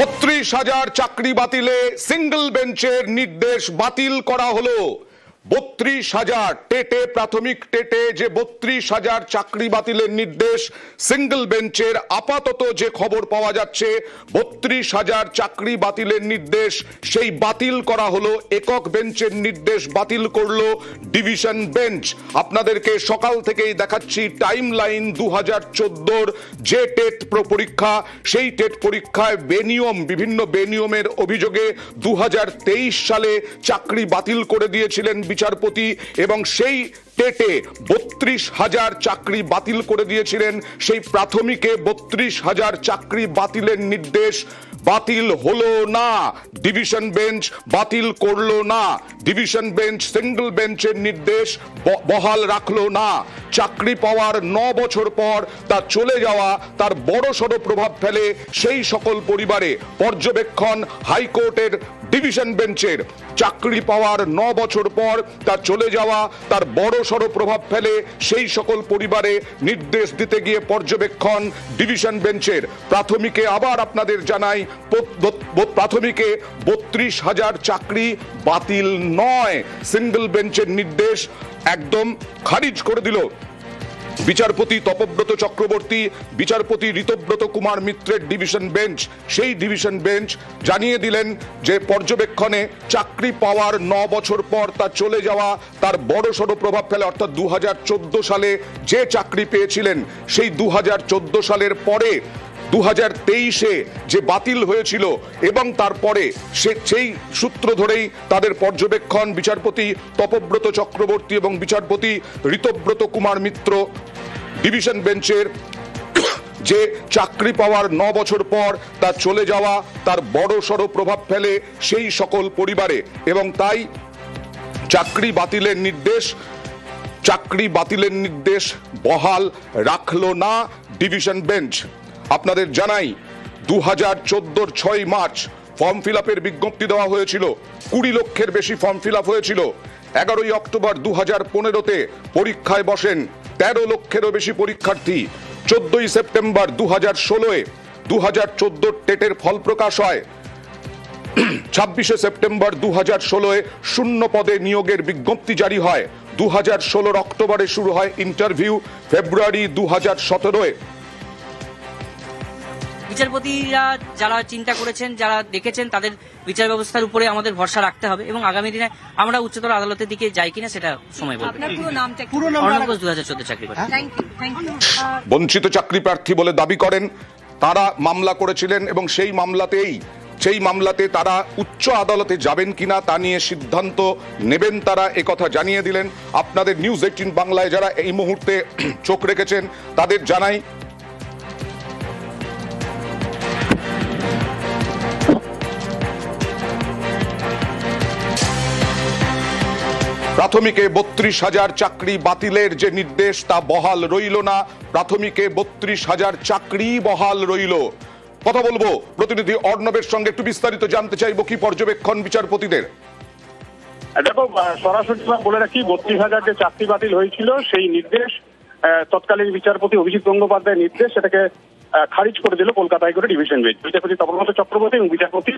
বত্রিশ হাজার চাকরি বাতিলে সিঙ্গল বেঞ্চের নির্দেশ বাতিল করা হলো। বত্রিশ হাজার টেটে, প্রাথমিক টেটে, যে বত্রিশ হাজার চাকরি বাতিলের নির্দেশ, সিঙ্গল বেঞ্চের আপাতত যে খবর পাওয়া যাচ্ছে, বত্রিশ হাজার চাকরি বাতিলের নির্দেশ, সেই বাতিল করা হলো, একক বেঞ্চের নির্দেশ বাতিল করল ডিভিশন বেঞ্চ। আপনাদেরকে সকাল থেকেই দেখাচ্ছি টাইম লাইন দু হাজার চোদ্দোর যে টেট প্র- পরীক্ষা, সেই টেট পরীক্ষায় বেনিয়ম, বিভিন্ন বেনিয়মের অভিযোগে দু হাজার তেইশ সালে চাকরি বাতিল করে দিয়েছিলেন বিচারপতি এবং সেই টেটে বত্রিশ হাজার চাকরি বাতিল করে দিয়েছিলেন। সেই প্রাথমিকে বত্রিশ হাজার চাকরি বাতিলের নির্দেশ বাতিল হলো না। ডিভিশন বেঞ্চ বাতিল করল না। ডিভিশন বেঞ্চ সিঙ্গল বেঞ্চের নির্দেশ বহাল রাখল না। চাকরি পাওয়ার ন বছর পর তা চলে যাওয়া তার বড় সড় প্রভাব ফেলে সেই সকল পরিবারে। পর্যবেক্ষণ হাইকোর্টের ডিভিশন বেঞ্চের চাকরি পাওয়ার ন বছর পর তার চলে যাওয়া, তার বড় সড় প্রভাব ফেলে সেই সকল পরিবারে নির্দেশ দিতে গিয়ে পর্যবেক্ষণ ডিভিশন বেঞ্চের প্রাথমিকে আবার আপনাদের জানাই প্রাথমিকে বত্রিশ হাজার চাকরি বাতিল নয়। সিঙ্গল বেঞ্চের নির্দেশ একদম খারিজ করে দিল। বিচারপতি তপব্রত চক্রবর্তী, বিচারপতি ঋতব্রত কুমার মিত্রের ডিভিশন বেঞ্চ, সেই ডিভিশন বেঞ্চ জানিয়ে দিলেন যে পর্যবেক্ষণে চাকরি পাওয়ার ন বছর পর তা চলে যাওয়া তার বড় সড় প্রভাব ফেলে। অর্থাৎ দু হাজার চোদ্দ সালে যে চাকরি পেয়েছিলেন, সেই দু হাজার চোদ্দ সালের পরে দু হাজার তেইশে যে বাতিল হয়েছিল এবং তারপরে সে সেই সূত্র ধরেই তাদের পর্যবেক্ষণ, বিচারপতি তপব্রত চক্রবর্তী এবং বিচারপতি ঋতব্রত কুমার মিত্র ডিভিশন বেঞ্চের যে চাকরি পাওয়ার ন বছর পর তার চলে যাওয়া, তার বড় সড় প্রভাব ফেলে সেই সকল পরিবারে এবং তাই চাকরি বাতিলের নির্দেশ, চাকরি বাতিলের নির্দেশ বহাল রাখল না ডিভিশন বেঞ্চ। আপনাদের জানাই দু হাজার চোদ্দোর ছয় মার্চ ফর্ম ফিল আপের বিজ্ঞপ্তি দেওয়া হয়েছিল। কুড়ি লক্ষের বেশি ফর্ম ফিল আপ হয়েছিল। এগারোই অক্টোবর দু হাজার পনেরোতে পরীক্ষায় বসেন তেরো লক্ষেরও বেশি পরীক্ষার্থী। চোদ্দই সেপ্টেম্বর দু হাজার ষোলোয় দু হাজার চোদ্দোর টেটের ফল প্রকাশ হয়। ছাব্বিশে সেপ্টেম্বর দু হাজার ষোলোয় শূন্য পদে নিয়োগের বিজ্ঞপ্তি জারি হয়। দু হাজার ষোলোর অক্টোবরে শুরু হয় ইন্টারভিউ। ফেব্রুয়ারি দু হাজার সতেরোয় বিচারপতিরা যারা চিন্তা করেছেন যারা দেখেছেন তাদের বিচার ব্যবস্থার উপরে আমাদের ভরসা রাখতে হবে এবং আগামী দিনে আমরা উচ্চতর আদালতের দিকে যাই কিনা সেটা সময় বলবে। আপনার পুরো নামটা কি? পুরো নাম অর্ণব ঘোষ দু হাজার চোদ্দ চাকরি করে থ্যাংক ইউ থ্যাংক ইউ বঞ্চিত চাকরি প্রার্থী বলে দাবি করেন তারা মামলা করেছিলেন এবং সেই মামলাতেই সেই মামলাতে তারা উচ্চ আদালতে যাবেন কিনা তা নিয়ে সিদ্ধান্ত নেবেন তারা একথা জানিয়ে দিলেন। আপনাদের নিউজ এইটিন বাংলায় যারা এই মুহূর্তে চোখ রেখেছেন তাদের জানাই প্রাথমিকে বত্রিশ হাজার চাকরি বাতিলের যে নির্দেশ, তা বহাল রইল না। প্রাথমিকে বত্রিশ হাজার চাকরি বহাল রইল। কথা বলব প্রতিনিধি অর্ণবের সঙ্গে, একটু বিস্তারিত জানতে চাইব কি পর্যবেক্ষণ বিচারপতিদের। দেখো সরাসরি বলে রাখি, বত্রিশ হাজার যে চাকরি বাতিল হয়েছিল, সেই নির্দেশ তৎকালীন বিচারপতি অভিজিৎ গঙ্গোপাধ্যায়ের নির্দেশ সেটাকে খারিজ করে দিল কলকাতা হাইকোর্টের ডিভিশন বেঞ্চ। বিচারপতি তপনব্রত চক্রবর্তী এবং বিচারপতি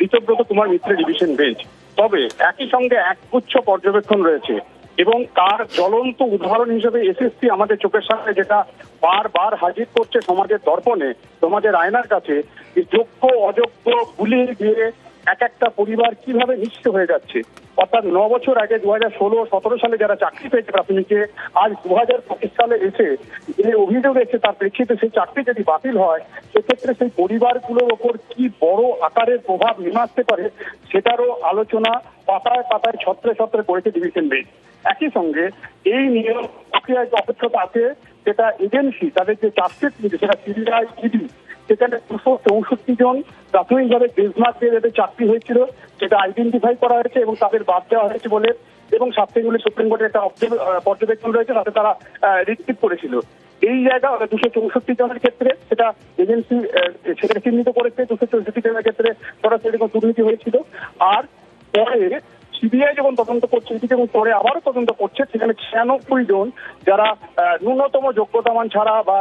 ঋতব্রত কুমার মিত্রের ডিভিশন বেঞ্চ তবে একই সঙ্গে একগুচ্ছ পর্যবেক্ষণ রয়েছে এবং তার জ্বলন্ত উদাহরণ হিসেবে এসএসসি আমাদের চোখের সামনে যেটা বারবার হাজির করছে সমাজের দর্পণে, সমাজের আয়নার কাছে যোগ্য, অযোগ্য গুলি দিয়ে এক একটা পরিবার কীভাবে নিশ্চিত হয়ে যাচ্ছে? অর্থাৎ ন বছর আগে দু হাজার ষোলো, সতেরো সালে যারা চাকরি পেয়েছে প্রাথমিকে, আজ দু হাজার পঁচিশ সালে এসে যে অভিযোগ এসে তার প্রেক্ষিতে সেই চাকরি যদি বাতিল হয়, সেক্ষেত্রে সেই পরিবারগুলোর ওপর কি বড় আকারের প্রভাব নেমে আসতে পারে সেটারও আলোচনা পাতায় পাতায় ছত্রে ছত্রে করেছে ডিভিশন বেঞ্চ। একই সঙ্গে এই নিয়ম প্রক্রিয়ায় যে অপেক্ষতা আছে, সেটা এজেন্সি, তাদের যে চার্জশিট সেটা সিবিআই ইডি সেখানে দুশো চৌষট্টি জন প্রাথমিকভাবে বেজমার্ক দিয়ে যাদের চাকরি হয়েছিল, সেটা আইডেন্টিফাই করা হয়েছে এবং তাদের বাদ দেওয়া হয়েছে বলে এবং সাবসেগুলি সুপ্রিম কোর্টের একটা পর্যবেক্ষণ রয়েছে, তাতে তারা রিসিভ করেছিল। এই জায়গা দুশো চৌষট্টি জনের ক্ষেত্রে সেটা এজেন্সি সেখানে চিহ্নিত করেছে, দুশো চৌষট্টি জনের ক্ষেত্রে সরাসরি কোনো দুর্নীতি হয়েছিল। আর পরে সিবিআই যখন তদন্ত করছে এটি যখন পরে আবারও তদন্ত করছে, সেখানে ছিয়ানব্বই জন যারা ন্যূনতম যোগ্যতা মান ছাড়া বা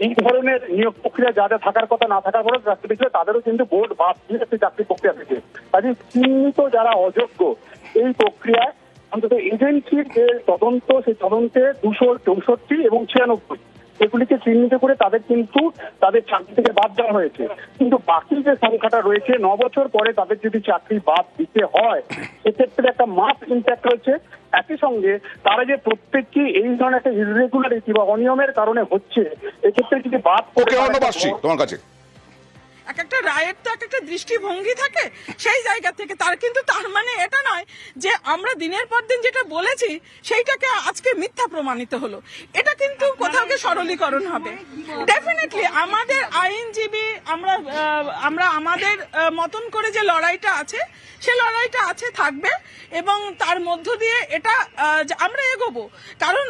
এই ধরনের নিয়োগ প্রক্রিয়া যাদের থাকার কথা না থাকার পরে চাকরি পেয়েছিল তাদেরও কিন্তু বোর্ড বাদ দিয়েছে চাকরি প্রক্রিয়া থেকে। কাজে চিহ্নিত যারা অযোগ্য, এই প্রক্রিয়ায় অন্তত এজেন্সির যে তদন্ত, সেই তদন্তে দুশো চৌষট্টি এবং ছিয়ানব্বই এগুলিকে চিহ্নিত করে তাদের কিন্তু তাদের চাকরি থেকে বাদ দেওয়া হয়েছে। কিন্তু বাকি যে সংখ্যাটা রয়েছে ন বছর পরে তাদের যদি চাকরি বাদ দিতে হয় সেক্ষেত্রে একটা মাস ইম্প্যাক্ট রয়েছে একই সঙ্গে তারা যে প্রত্যেককে এই ধরনের একটা ইরেগুলারিটি বা অনিয়মের কারণে হচ্ছে এক্ষেত্রে যদি বাদ করে আসছি তোমার কাছে। এক একটা রায়ের তো এক একটা দৃষ্টিভঙ্গি থাকে। সেই জায়গা থেকে তার কিন্তু তার মানে এটা নয় যে আমরা দিনের পর দিন যেটা বলেছি সেইটাকে আজকে মিথ্যা প্রমাণিত হলো। এটা কিন্তু কোথাও গিয়ে সরলীকরণ হবে। ডেফিনেটলি আমাদের আইনজীবী আমরা আমরা আমাদের মতন করে যে লড়াইটা আছে সে লড়াইটা আছে থাকবে। এবং তার মধ্য দিয়ে এটা যে আমরা এগোবো। কারণ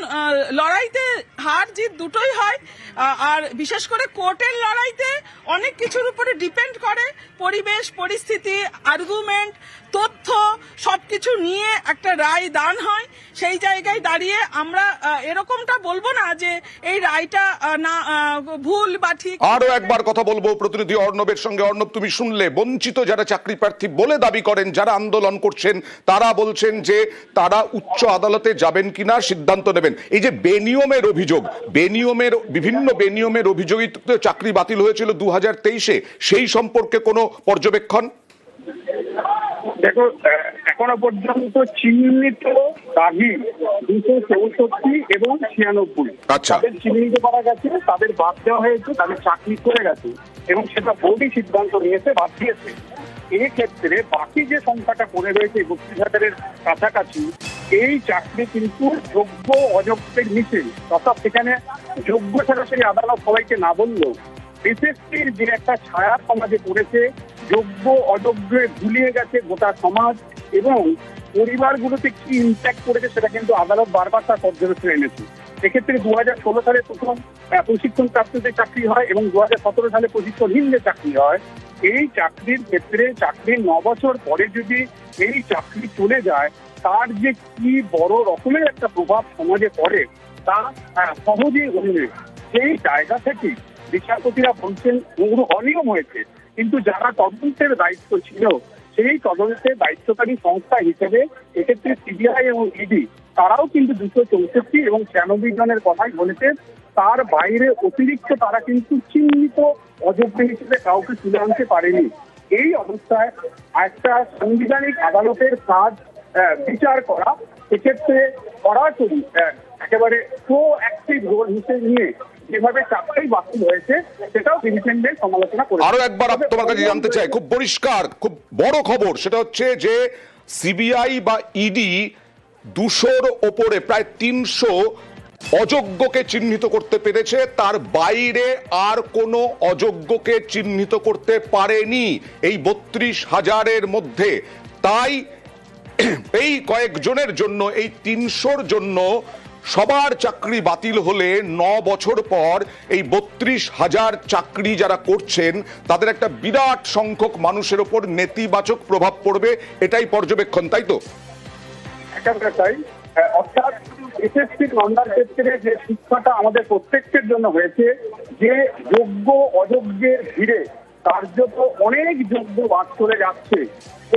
লড়াইতে হার জিত দুটোই হয়। আর বিশেষ করে কোর্টের লড়াইতে অনেক কিছুর উপরে ডিপেন্ড করে পরিবেশ পরিস্থিতি আর্গুমেন্ট তথ্য সবকিছু নিয়ে একটা রায় দান হয় সেই জায়গায় দাঁড়িয়ে আমরা এরকমটা বলব না যে এই রায়টা না ভুল বা ঠিক আরও একবার কথা বলব প্রতিনিধি অর্ণবের সঙ্গে। অর্ণব তুমি শুনলে বঞ্চিত যারা চাকরি প্রার্থী বলে দাবি করেন যারা আন্দোলন করছেন তারা বলছেন যে তারা উচ্চ আদালতে যাবেন কিনা সিদ্ধান্ত নেবেন। এই যে বেনিয়মের অভিযোগ বেনিয়মের বিভিন্ন বেনিয়মের অভিযোগিত চাকরি বাতিল হয়েছিল দু হাজার তেইশে। সেই সম্পর্কে কোনো পর্যবেক্ষণ? দেখো এখনও পর্যন্ত চিহ্নিত দাগি দুশো চৌষট্টি এবং ছিয়ানব্বই আচ্ছা। তাদের চিহ্নিত করা গেছে তাদের বাদ দেওয়া হয়েছে তাদের চাকরি করে গেছে এবং সেটা বোর্ডই সিদ্ধান্ত নিয়েছে বাদ দিয়েছে এক্ষেত্রে বাকি যে সংখ্যাটা পড়ে রয়েছে বত্রিশ হাজারের কাছাকাছি এই চাকরি কিন্তু যোগ্য অযোগ্যের নিচে অর্থাৎ সেখানে যোগ্য সরাসরি আদালত সবাইকে না বললেও এসএসসির যে একটা ছায়া সমাজে পড়েছে যোগ্য অযোগ্যে ভুলিয়ে গেছে গোটা সমাজ এবং পরিবারগুলোতে কি ইম্প্যাক্ট করেছে সেটা কিন্তু আদালত বারবার তার পর্যবেক্ষণ এনেছে। সেক্ষেত্রে দু হাজার ষোলো সালে প্রথম প্রশিক্ষণ প্রাপ্তদের চাকরি হয় এবং দু হাজার সতেরো সালে প্রশিক্ষণহীনদের চাকরি হয়, এই চাকরির ক্ষেত্রে চাকরির ন বছর পরে যদি এই চাকরি চলে যায়, তার যে কি বড় রকমের একটা প্রভাব সমাজে পড়ে, তা সহজেই অনুমেয় সেই জায়গা থেকে বিচারপতিরা বলছেন অনিয়ম হয়েছে। কিন্তু যারা তদন্তের দায়িত্ব ছিল সেই তদন্তের দায়িত্বকারী সংস্থা হিসেবে এক্ষেত্রে সিবিআই এবং ইডি তারাও কিন্তু দুশো চৌষট্টি এবং ছিয়ানব্বই জনের কথাই বলেছে তার বাইরে অতিরিক্ত তারা কিন্তু চিহ্নিত অযোগ্য হিসেবে কাউকে তুলে আনতে পারেনি। এই অবস্থায় একটা সাংবিধানিক আদালতের কাজ বিচার করা সেক্ষেত্রে আহ, একেবারে প্রো অ্যাক্টিভ রোল হিসেবে নিয়ে যেভাবে চাকরি বাতিল হয়েছে, সেটাও ডিভিশন বেঞ্চ সমালোচনা করে আরও একবার তোমার কাছে জানতে চাই, খুব পরিষ্কার, খুব বড় খবর, সেটা হচ্ছে যে সিবিআই বা ইডি দুশোর ওপরে, প্রায় তিনশো অযোগ্যকে চিহ্নিত করতে পেরেছে, তার বাইরে আর কোনো অযোগ্যকে চিহ্নিত করতে পারেনি এই বত্রিশ হাজারের মধ্যে। তাই এই কয়েকজনের জন্য, এই তিনশোর জন্য সবার চাকরি বাতিল হলে ন বছর পর এই বত্রিশ হাজার চাকরি যারা করছেন, তাদের একটা বিরাট সংখ্যক মানুষের ওপর নেতিবাচক প্রভাব পড়বে, এটাই পর্যবেক্ষণ, তাই তো? তাই? অর্থাৎ এসএসসি মামলার ক্ষেত্রে যে শিক্ষাটা আমাদের প্রত্যেকের জন্য হয়েছে, যে যোগ্য অযোগ্যের ভিড়ে কার্যত অনেক যোগ্য বাদ চলে যাচ্ছে।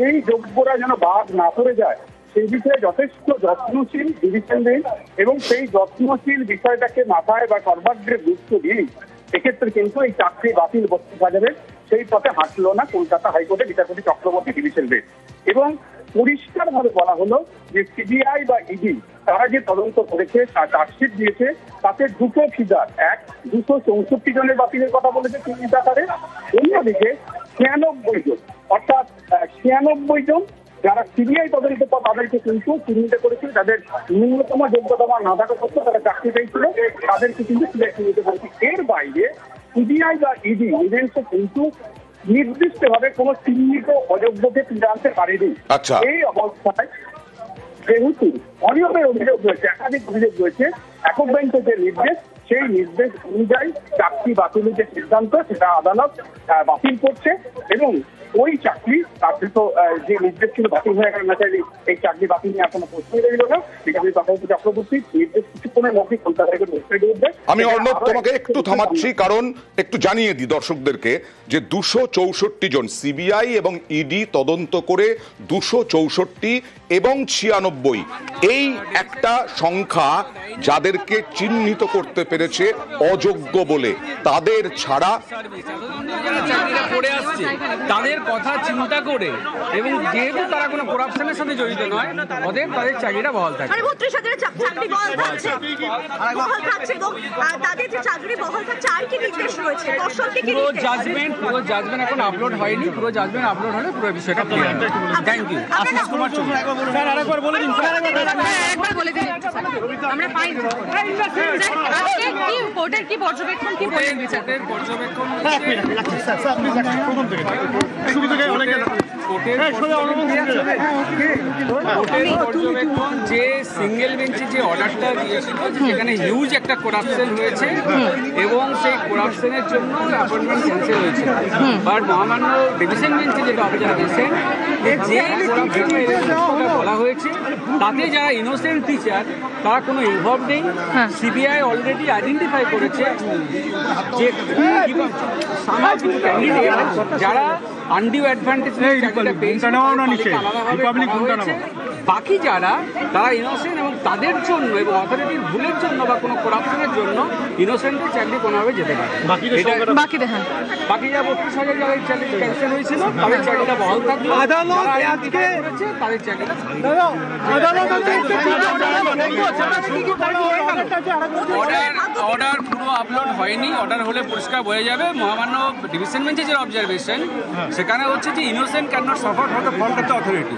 এই যোগ্যরা যেন বাদ না পড়ে যায় সেই বিষয়ে যথেষ্ট যত্নশীল ডিভিশন বেঞ্চ এবং সেই যত্নশীল বিষয়টাকে মাথায় বা সর্বাগ্রে গুরুত্ব দিয়েই এক্ষেত্রে কিন্তু এই চাকরি বাতিল বত্রিশ হাজারের সেই পথে হাঁটলো না কলকাতা হাইকোর্টে বিচারপতি চক্রবর্তী ডিভিশন বেঞ্চ এবং পরিষ্কার ভাবে বলা হলো যে সিবিআই বা ইডি তারা যে তদন্ত করেছে তার চার্জশিট দিয়েছে, তাতে দুটো ফিগার এক, দুশো চৌষট্টি জনের বাতিলের কথা বলেছে তিন অন্যদিকে ছিয়ানব্বই জন, অর্থাৎ ছিয়ানব্বই জন যারা সিবিআই তদন্ত তাদেরকে কিন্তু চিহ্নিত করেছিল যাদের ন্যূনতম যোগ্যতা না থাকা সত্ত্বেও তারা চাকরি পেয়েছিল তাদেরকে কিন্তু সিবিআই চিহ্নিত করেছে এর বাইরে সিবিআই বা ইডি এজেন্সি কিন্তু নির্দিষ্টভাবে কোনো চিহ্নিত অযোগ্যকে তুলে আনতে পারেনি আচ্ছা। এই অবস্থায় যেহেতু অনিয়মের অভিযোগ রয়েছে একাধিক অভিযোগ রয়েছে একক বেঞ্চের যে নির্দেশ সেই নির্দেশ অনুযায়ী চাকরি বাতিলের যে সিদ্ধান্ত সেটা আদালত বাতিল করছে এবং ওই চাকরি প্রার্থিত আহ, যে নির্দেশ ছিল বাতিল হয়ে গেল না চাইলে এই চাকরি বাতিল নিয়ে এখনও প্রশ্নই রইল না। বিচারপতি তথাপতি চক্রবর্তী নির্দেশ কিছুক্ষণের মধ্যে কলকাতা হাইকোর্ট ওয়েবসাইটে উঠবে আমি অর্ণব তোমাকে একটু থামাচ্ছি কারণ একটু জানিয়ে দিই দর্শকদেরকে যে দুশো চৌষট্টি জন সিবিআই এবং ইডি তদন্ত করে দুশো চৌষট্টি এবং ছিয়ানব্বই এই একটা সংখ্যা যাদেরকে চিহ্নিত করতে পেরেছে অযোগ্য বলে তাদের ছাড়া যারা তাদের কথা চিন্তা করে এবং যেহেতু তারা কোনো করাপশনের সাথে জড়িত নয় অতএব তাদের চাকরিটা বহাল থাকে মানে বত্রিশ হাজারের চাকরি বহাল থাকছে। বহাল থাকছে এবং তাদের যে চাকরি বহাল থাকছে আর কি নির্দেশ রয়েছে? দর্শককে কি পুরো জাজমেন্ট পুরো জাজমেন্ট এখন আপলোড হয়নি। পুরো জাজমেন্ট আপলোড হলে পুরো বিষয়টা clear thank you Ashis Kumar Chowdhury. একবার বলে দিন। আমরা পাই আজকে কি কোর্টের কি পর্যবেক্ষণ কি বললেন বিচার কোর্টের পর্যবেক্ষণ পর্যবেক্ষণ যে সিঙ্গেল বেঞ্চে যে অর্ডারটা দিয়েছিল সেখানে হিউজ একটা করাপশন হয়েছে এবং সেই করাপশনের জন্য অ্যাপয়েন্টমেন্ট ক্যান্সেল হয়েছে। বাট মহামান্য ডিভিশন বেঞ্চে যেটা এর কথা বলা হয়েছে তাতে যারা ইনোসেন্ট টিচার তারা কোনো ইনভলভ নেই। সিবিআই অলরেডি আইডেন্টিফাই করেছে যে ক্যান্ডিডেট যারা আনডিউ অ্যাডভান্টেজ বাকি যারা তারা ইনোসেন্ট এবং তাদের জন্য এবং অথরিটির ভুলের জন্য বা কোনো করাপশনের জন্য ইনোসেন্টের চাকরি কোনোভাবে যেতে পারে। বাকি দেখেন বাকি যা বত্রিশ হাজার যাদের চাকরি ক্যান্সেল হয়েছিল তাদের চাকরিটা বহাল থাকল। আদালত আজকে তাদের চাকরিটা অর্ডার অর্ডার পুরো আপলোড হয়নি। অর্ডার হলে পরিষ্কার হয়ে যাবে। মহামান্য ডিভিশন বেঞ্চে যে অবজারভেশন সেখানে হচ্ছে যে innocent can not suffer for the fault of the authority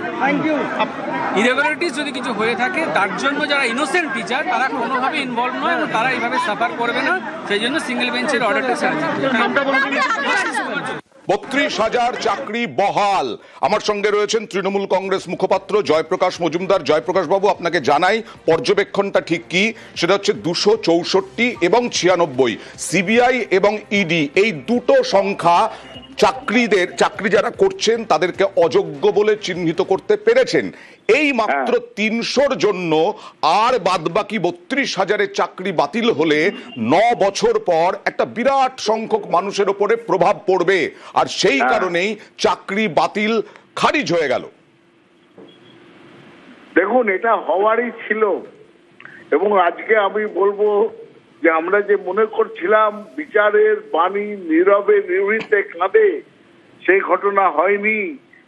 irregularities যদি কিছু হয়ে থাকে তার জন্য যারা ইনোসেন্ট টিচার তারা কোনোভাবে ইনভলভ নয় এবং তারা এইভাবে সাফার করবে না। সেই জন্য সিঙ্গেল বেঞ্চের অর্ডারটা সার্চ বত্রিশ হাজার চাকরি বহাল। আমার সঙ্গে রয়েছেন তৃণমূল কংগ্রেস মুখপাত্র জয়প্রকাশ মজুমদার। জয়প্রকাশ বাবু আপনাকে জানাই পর্যবেক্ষণটা ঠিক কি? সেটা হচ্ছে দুশো চৌষট্টি এবং ছিয়ানব্বই। সিবিআই এবং ইডি এই দুটো সংখ্যা চাকরিদের চাকরি যারা করছেন তাদেরকে অযোগ্য বলে চিহ্নিত করতে পেরেছেন। এই মাত্র তিনশোর জন্য আর বাদবাকি বত্রিশ হাজারের চাকরি বাতিল হলে ন বছর পর একটা বিরাট সংখ্যক মানুষের ওপরে প্রভাব পড়বে। আর সেই কারণেই চাকরি বাতিল খারিজ হয়ে গেল। দেখুন এটা হওয়ারই ছিল। এবং আজকে আমি বলব যে আমরা যে মনে করছিলাম বিচারের বাণী নীরবে নিভৃতে কাঁদে সেই ঘটনা হয়নি।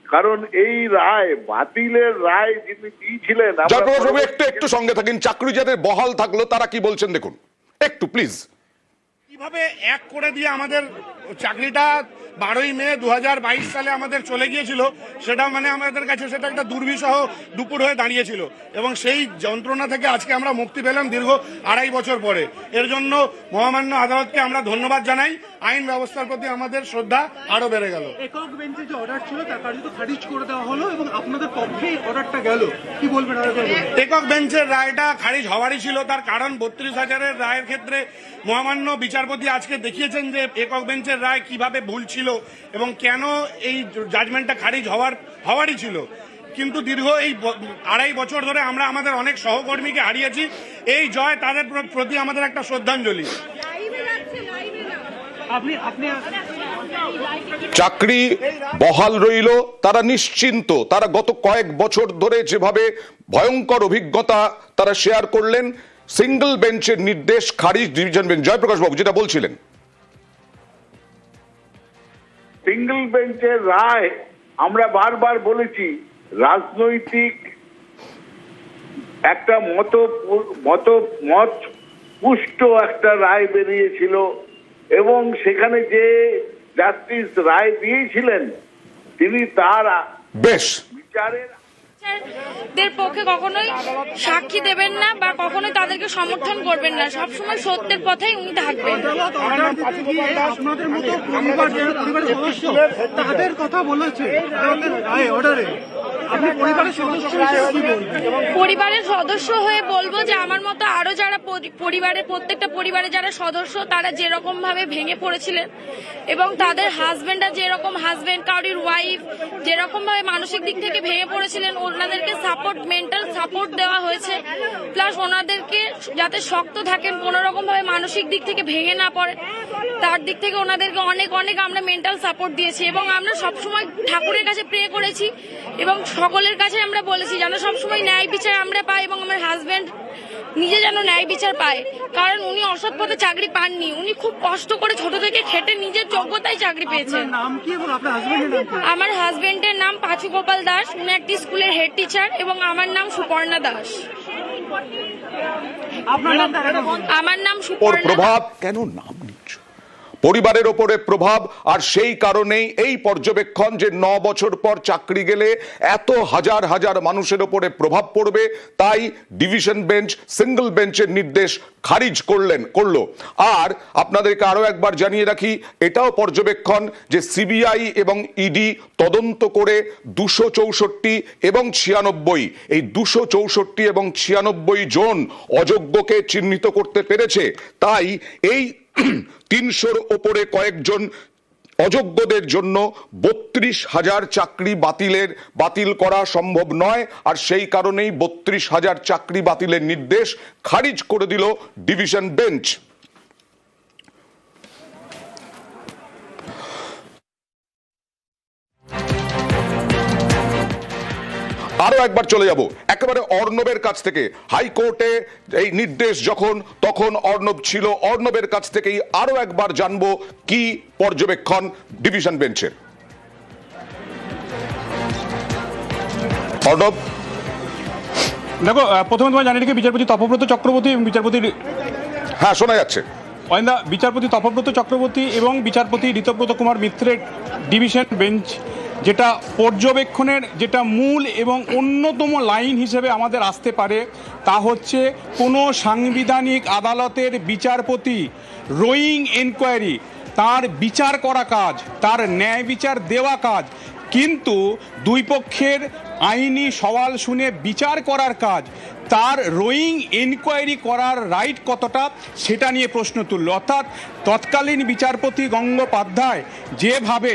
কারণ এই রায় বাতিলের রায় যিনি দিয়েছিলেন একটু একটু সঙ্গে থাকেন চাকরি যাদের বহাল থাকল তারা কি বলছেন দেখুন। একটু প্লিজ। কীভাবে এক করে দিয়ে আমাদের চাকরিটা বারোই মে দু হাজার বাইশ সালে আমাদের চলে গিয়েছিল। সেটা মানে আমাদের কাছে সেটা একটা দুর্বিষহ দুপুর হয়ে দাঁড়িয়েছিল। এবং সেই যন্ত্রণা থেকে আজকে আমরা মুক্তি পেলাম দীর্ঘ আড়াই বছর পরে। এর জন্য মহামান্য আদালতকে আমরা ধন্যবাদ জানাই। আইন ব্যবস্থার প্রতি আমাদের শ্রদ্ধা আরও বেড়ে গেল। একক বেঞ্চে যে অর্ডার ছিল তার কার্যত খারিজ করে দেওয়া হলো এবং আপনাদের পক্ষে অর্ডারটা গেল। কি বলবেন একক বেঞ্চের রায়টা খারিজ হওয়ারই ছিল। তার কারণ বত্রিশ হাজারের রায়ের ক্ষেত্রে মহামান্য বিচারপতি আজকে দেখিয়েছেন যে একক বেঞ্চের রায় কীভাবে ভুল ছিল এবং কেন এই জাজমেন্টটা খারিজ হওয়ার হওয়ারই ছিল। কিন্তু দীর্ঘ এই আড়াই বছর ধরে আমরা আমাদের অনেক সহকর্মীকে হারিয়েছি। এই জয় তাদের প্রতি আমাদের একটা শ্রদ্ধাঞ্জলি। আপনি আপনি চাকরি বহাল রইল তারা নিশ্চিন্ত। তারা গত কয়েক বছর ধরে যেভাবে ভয়ঙ্কর অভিজ্ঞতা তারা শেয়ার করলেন সিঙ্গল বেঞ্চের নির্দেশ খারিজ ডিভিশন বেঞ্চ জয়প্রকাশ বাবু যেটা বলছিলেন। সিঙ্গেল বেঞ্চের রায় আমরা বারবার বলেছি রাজনৈতিক একটা মত মত মত পুষ্ট একটা রায় বেরিয়েছিল এবং সেখানে যে জাস্টিস রায় দিয়েছিলেন তিনি তার বেশ। বিচারের দের পক্ষে কখনোই সাক্ষী দেবেন না বা কখনোই তাদেরকে সমর্থন করবেন না। সবসময় সত্যের পথেই উনি থাকবেন। আপনাদের মতো পরিবার পরিবারের সদস্য তাদের কথা বলেছে অর্ডারে পরিবারের সদস্য হয়ে বলব যে আমার মতো আরও যারা পরি- পরিবারের প্রত্যেকটা পরিবারের যারা সদস্য তারা যেরকম ভাবে ভেঙে পড়েছিলেন এবং তাদের হাজবেন্ডরা যেরকম হাজবেন্ড কারোর ওয়াইফ যেরকম ভাবে মানসিক দিক থেকে ভেঙে পড়েছিলেন ওনাদেরকে সাপোর্ট মেন্টাল সাপোর্ট দেওয়া হয়েছে। প্লাস ওনাদেরকে যাতে শক্ত থাকেন কোনো রকমভাবে মানসিক দিক থেকে ভেঙে না পড়ে, তার দিক থেকে ওনাদেরকে অনেক অনেক আমরা মেন্টাল সাপোর্ট দিয়েছি এবং আমরা সবসময় ঠাকুরের কাছে প্রে করেছি এবং সকলের কাছে আমরা বলেছি যেন সবসময় ন্যায় বিচার আমরা পাই এবং আমার হাজবেন্ড নিজে যেন ন্যায় বিচার পায়। কারণ উনি অসৎ পথে চাকরি পাননি। উনি খুব কষ্ট করে ছোট থেকে খেটে নিজের যোগ্যতায় চাকরি পেয়েছেন। নাম কি এবং নাম কি? আমার হাজবেন্ডের নাম পাঁচু গোপাল দাস। উনি একটি স্কুলের হেড টিচার এবং আমার নাম সুপর্ণা দাস। আমার নাম সুপর্ণা। প্রভাব কেন নাম পরিবারের ওপরে প্রভাব, আর সেই কারণেই এই পর্যবেক্ষণ যে ন বছর পর চাকরি গেলে এত হাজার হাজার মানুষের ওপরে প্রভাব পড়বে, তাই ডিভিশন বেঞ্চ, সিঙ্গল বেঞ্চের নির্দেশ খারিজ করলেন, করল। আর আপনাদেরকে আরও একবার জানিয়ে রাখি, এটাও পর্যবেক্ষণ যে সিবিআই এবং ইডি তদন্ত করে দুশো চৌষট্টি এবং ছিয়ানব্বই, এই দুশো চৌষট্টি এবং ছিয়ানব্বই জন অযোগ্যকে চিহ্নিত করতে পেরেছে। তাই এই তিনশোর ওপরে কয়েকজন অযোগ্যদের জন্য বত্রিশ হাজার চাকরি বাতিলের, বাতিল করা সম্ভব নয়। আর সেই কারণেই বত্রিশ হাজার চাকরি বাতিলের নির্দেশ খারিজ করে দিল ডিভিশন বেঞ্চ। আরও একবার চলে যাব। একেবারে অর্ণবের কাছ থেকে। হাইকোর্টে এই নির্দেশ যখন তখন অর্ণব ছিল। অর্ণবের কাছ থেকেই আরও একবার জানব কি পর্যবেক্ষণ ডিভিশন বেঞ্চের। অর্ণব? দেখো প্রথমে তোমায় জানিয়ে রেখে বিচারপতি তপব্রত চক্রবর্তী এবং বিচারপতি হ্যাঁ শোনা যাচ্ছে। অয়েন্দা বিচারপতি তপব্রত চক্রবর্তী এবং বিচারপতি ঋতব্রত কুমার মিত্রের ডিভিশন বেঞ্চ যেটা পর্যবেক্ষণের যেটা মূল এবং অন্যতম লাইন হিসেবে আমাদের আসতে পারে, তা হচ্ছে কোনো সাংবিধানিক আদালতের বিচারপতি রোয়িং এনকোয়ারি, তার বিচার করা কাজ, তার ন্যায় বিচার দেওয়া কাজ, কিন্তু দুই পক্ষের আইনি সওয়াল শুনে বিচার করার কাজ, তার রোয়িং এনকোয়ারি করার রাইট কতটা, সেটা নিয়ে প্রশ্ন তুলল। অর্থাৎ তৎকালীন বিচারপতি গঙ্গোপাধ্যায় যেভাবে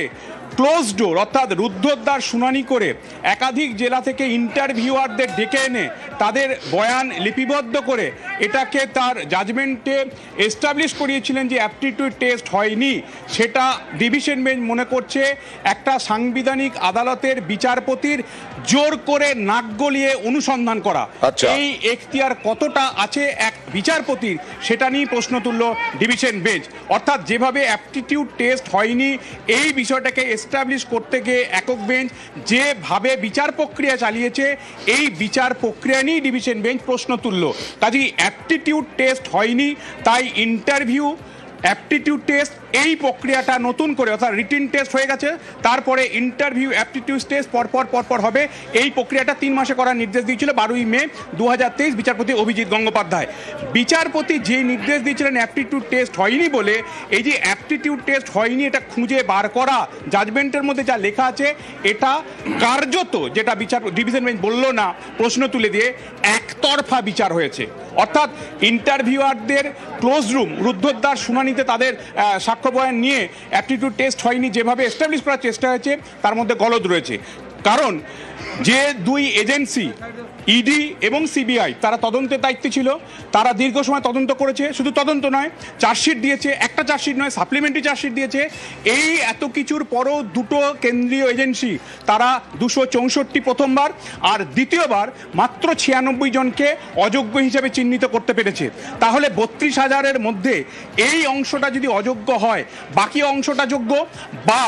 ক্লোজ ডোর অর্থাৎ রুদ্ধদ্বার শুনানি করে একাধিক জেলা থেকে ইন্টারভিউয়ারদের ডেকে এনে তাদের বয়ান লিপিবদ্ধ করে এটাকে তার জাজমেন্টে এস্টাবলিশ করিয়েছিলেন যে অ্যাপটিটিউড টেস্ট হয়নি। সেটা ডিভিশন বেঞ্চ মনে করছে একটা সাংবিধানিক আদালতের বিচারপতির জোর করে নাক গলিয়ে অনুসন্ধান করা। আচ্ছা। এই এখতিয়ার কতটা আছে এক বিচারপতির? সেটা নিয়ে প্রশ্ন তুলল ডিভিশন বেঞ্চ অর্থাৎ যেভাবে অ্যাপটিটিউড টেস্ট হয়নি এই বিষয়টাকে এস্টাবলিশ করতে গিয়ে একক বেঞ্চ যেভাবে বিচার প্রক্রিয়া চালিয়েছে, এই বিচার প্রক্রিয়া নিয়েই ডিভিশন বেঞ্চ প্রশ্ন তুলল। কাজে অ্যাপটিটিউড টেস্ট হয়নি, তাই ইন্টারভিউ অ্যাপটিটিউড টেস্ট এই প্রক্রিয়াটা নতুন করে, অর্থাৎ রিটিন টেস্ট হয়ে গেছে, তারপরে ইন্টারভিউ অ্যাপটিটিউড টেস্ট পরপর পরপর হবে। এই প্রক্রিয়াটা তিন মাসে করার নির্দেশ দিয়েছিল বারোই মে দু হাজার তেইশ বিচারপতি অভিজিৎ গঙ্গোপাধ্যায়। বিচারপতি যে নির্দেশ দিয়েছিলেন অ্যাপটিটিউড টেস্ট হয়নি বলে, এই যে অ্যাপটিটিউড টেস্ট হয়নি, এটা খুঁজে বার করা জাজমেন্টের মধ্যে যা লেখা আছে, এটা কার্যত, যেটা বিচার ডিভিশন বেঞ্চ বলল না, প্রশ্ন তুলে দিয়ে একতরফা বিচার হয়েছে। অর্থাৎ ইন্টারভিউয়ারদের ক্লোজ রুম রুদ্ধদ্বার শুনানিতে তাদের সাক্ষ্য বয়ান নিয়ে অ্যাপটিটিউড টেস্ট হয়নি, যেভাবে এস্টাবলিশ করার চেষ্টা হয়েছে, তার মধ্যে গলদ রয়েছে। কারণ যে দুই এজেন্সি, ইডি এবং সিবিআই, তারা তদন্তের দায়িত্বে ছিল। তারা দীর্ঘ সময় তদন্ত করেছে। শুধু তদন্ত নয়, চার্জশিট দিয়েছে। একটা চার্জশিট নয়, সাপ্লিমেন্টারি চার্জশিট দিয়েছে। এই এত কিছুর পরও দুটো কেন্দ্রীয় এজেন্সি, তারা দুশো চৌষট্টি প্রথমবার আর দ্বিতীয়বার মাত্র ছিয়ানব্বই জনকে অযোগ্য হিসেবে চিহ্নিত করতে পেরেছে। তাহলে বত্রিশ হাজারের মধ্যে এই অংশটা যদি অযোগ্য হয়, বাকি অংশটা যোগ্য, বা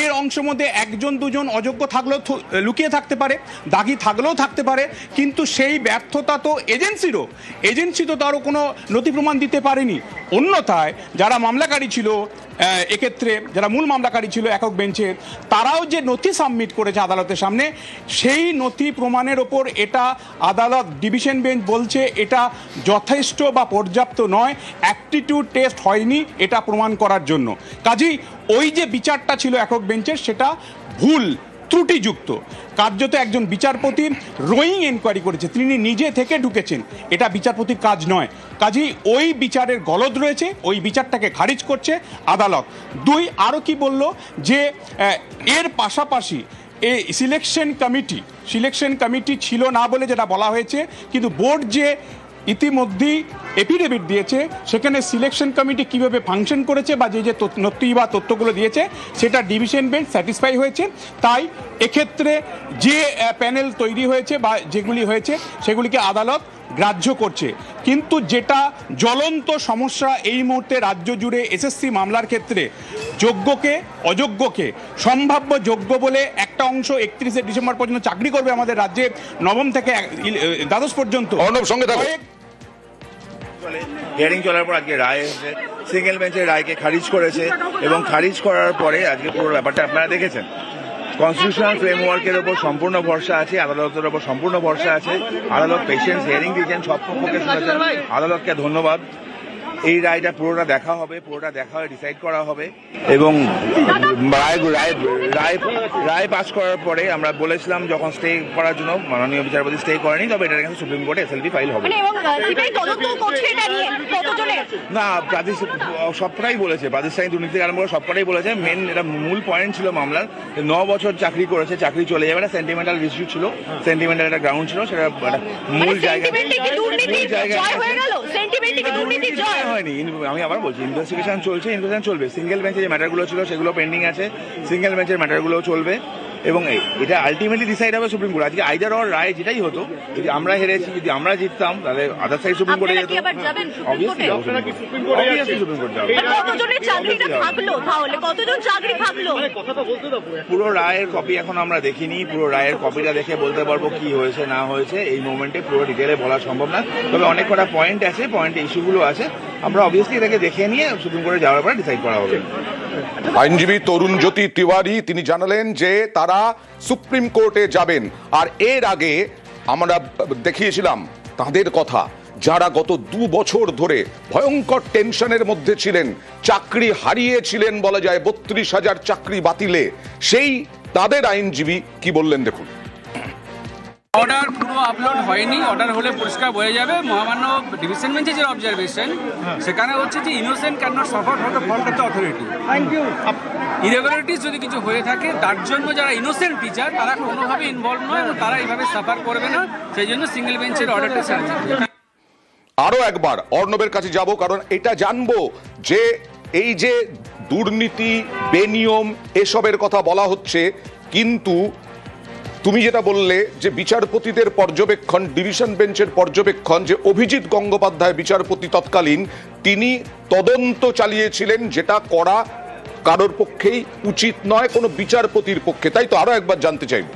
এর অংশের মধ্যে একজন, দুজন অযোগ্য থাকলেও লুকিয়ে থাকতে পারে, দাগি থাকলেও থাকতে পারে, কিন্তু সেই ব্যর্থতা তো এজেন্সিরও। এজেন্সি তো তারও কোনো নথি প্রমাণ দিতে পারেনি। অন্যথায় যারা মামলাকারী ছিল এক্ষেত্রে যারা মূল মামলাকারী ছিল একক বেঞ্চের, তারাও যে নথি সাবমিট করেছে আদালতের সামনে, সেই নথি প্রমাণের ওপর এটা আদালত ডিভিশন বেঞ্চ বলছে এটা যথেষ্ট বা পর্যাপ্ত নয়, অ্যাপটিটিউড টেস্ট হয়নি এটা প্রমাণ করার জন্য। কাজেই ওই যে বিচারটা ছিল একক বেঞ্চের, সেটা ভুল। ত্রুটিযুক্ত। কার্যত একজন বিচারপতি রোয়িং এনকোয়ারি করেছে, তিনি নিজে থেকে ঢুকেছেন। এটা বিচারপতির কাজ নয়। কাজেই ওই বিচারের গলদ রয়েছে, ওই বিচারটাকে খারিজ করছে আদালত। দুই আরও কি বলল যে এর পাশাপাশি এই সিলেকশন কমিটি সিলেকশন কমিটি ছিল না বলে যেটা বলা হয়েছে, কিন্তু বোর্ড যে ইতিমধ্যেই এফিডেভিট দিয়েছে সেখানে সিলেকশন কমিটি কীভাবে ফাংশন করেছে বা যে যে নথি বা তথ্যগুলো দিয়েছে সেটা ডিভিশন বেঞ্চ স্যাটিসফাই হয়েছে। তাই এক্ষেত্রে যে প্যানেল তৈরি হয়েছে বা যেগুলি হয়েছে সেগুলিকে আদালত গ্রাহ্য করছে। কিন্তু যেটা জ্বলন্ত সমস্যা এই মুহূর্তে রাজ্য জুড়ে এসএসসি মামলার ক্ষেত্রে যোগ্যকে অযোগ্যকে সম্ভাব্য যোগ্য বলে একটা অংশ একত্রিশে ডিসেম্বর পর্যন্ত চাকরি করবে আমাদের রাজ্যে নবম থেকে দ্বাদশ পর্যন্ত। সঙ্গে কয়েক হিয়ারিং চলার পর আজকে রায় এসেছে। সিঙ্গেল বেঞ্চের রায়কে খারিজ করেছে এবং খারিজ করার পরে আজকে পুরো ব্যাপারটা আপনারা দেখেছেন। কনস্টিটিউশনাল ফ্রেমওয়ার্কের ওপর সম্পূর্ণ ভরসা আছে, আদালতের ওপর সম্পূর্ণ ভরসা আছে। আদালত পেশেন্স হিয়ারিং দিয়েছেন, সব পক্ষকে শুনেছেন। আদালতকে ধন্যবাদ। এই রায়টা পুরোটা দেখা হবে পুরোটা দেখা হয়ে ডিসাইড করা হবে এবং রায় রায় রায় রায় পাস করার পরে আমরা বলেছিলাম যখন স্টে করার জন্য মাননীয় বিচারপতি স্টে করেনি তবে এটা কিন্তু সুপ্রিম কোর্টে এসএলপি ফাইল হবে। মানে না প্রাদেশিক সবকটাই বলেছে প্রাতিষ্ঠানিক দুর্নীতি থেকে আরম্ভ করে সবকটাই বলেছে। মেন এটা মূল পয়েন্ট ছিল মামলার ন বছর চাকরি করেছে চাকরি চলে যাবে না সেন্টিমেন্টাল ইস্যু ছিল সেন্টিমেন্টাল একটা গ্রাউন্ড ছিল সেটা মানে মূল জায়গা মূল জায়গায় হয়ে হয়নি আমি আবার বলছি ইনভেস্টিগেশন চলছে ইনভেস্টিগেশন চলবে। সিঙ্গেল বেঞ্চে যে ম্যাটারগুলো ছিল সেগুলো পেন্ডিং আছে। সিঙ্গেল বেঞ্চের ম্যাটারগুলো চলবে। এবং এই- এটা আলটিমেটলি ডিসাইড হবে সুপ্রিম কোর্ট আজকে আইদার অর রায় যেটাই হতো যদি আমরা হেরেছি যদি আমরা জিততাম তাহলে আদার সাইড সুপ্রিম কোর্টে যেত। চাকরি থাকল পুরো রায়ের কপি এখন আমরা দেখিনি। পুরো রায়ের কপিটা দেখে বলতে পারব কি হয়েছে না হয়েছে। এই মোমেন্টে পুরো ডিটেলে বলা সম্ভব না। তবে অনেক কটা পয়েন্ট আছে পয়েন্ট ইস্যুগুলো আছে। আমরা অবভিয়াসলি এটাকে দেখে নিয়ে সুপ্রিম কোর্টে যাওয়ার পরে ডিসাইড করা হবে। আইনজীবী তরুণ জ্যোতি তিওয়ারি, তিনি জানালেন যে তারা সুপ্রিম কোর্টে যাবেন। আর এর আগে আমরা দেখিয়েছিলাম তাদের কথা, যারা গত দু বছর ধরে ভয়ঙ্কর টেনশনের মধ্যে ছিলেন, চাকরি হারিয়েছিলেন বলা যায়, বত্রিশ হাজার চাকরি বাতিলে। সেই তাদের আইনজীবী কি বললেন দেখুন। অর্ডার পুরো আপলোড হয়নি অর্ডার হলে পরিষ্কার বোঝা যাবে। মহামান্য ডিভিশন বেঞ্চে যে অবজারভেশন সেখানে হচ্ছে যে innocent can not suffer for the fault of the authority thank you irregularities যদি কিছু হয়ে থাকে তার জন্য যারা ইনোসেন্ট টিচার তারা কোনোভাবে ইনভলভ নয় এবং তারা এইভাবে সাফার করবে না। সেই জন্য সিঙ্গেল বেঞ্চের অর্ডারটা ছাড়ছে আরও একবার অর্ণবের কাছে যাব কারণ এটা জানব যে এই যে দুর্নীতি বেনিয়ম এসবের কথা বলা হচ্ছে কিন্তু তুমি যেটা বললে যে বিচারপতিদের পর্যবেক্ষণ ডিভিশন বেঞ্চের পর্যবেক্ষণ, যে অভিজিৎ গঙ্গোপাধ্যায় বিচারপতি তৎকালীন, তিনি তদন্ত চালিয়েছিলেন যেটা করা কারোর পক্ষেই উচিত নয়, কোনো বিচারপতির পক্ষে। তাই তো আরও একবার জানতে চাইব।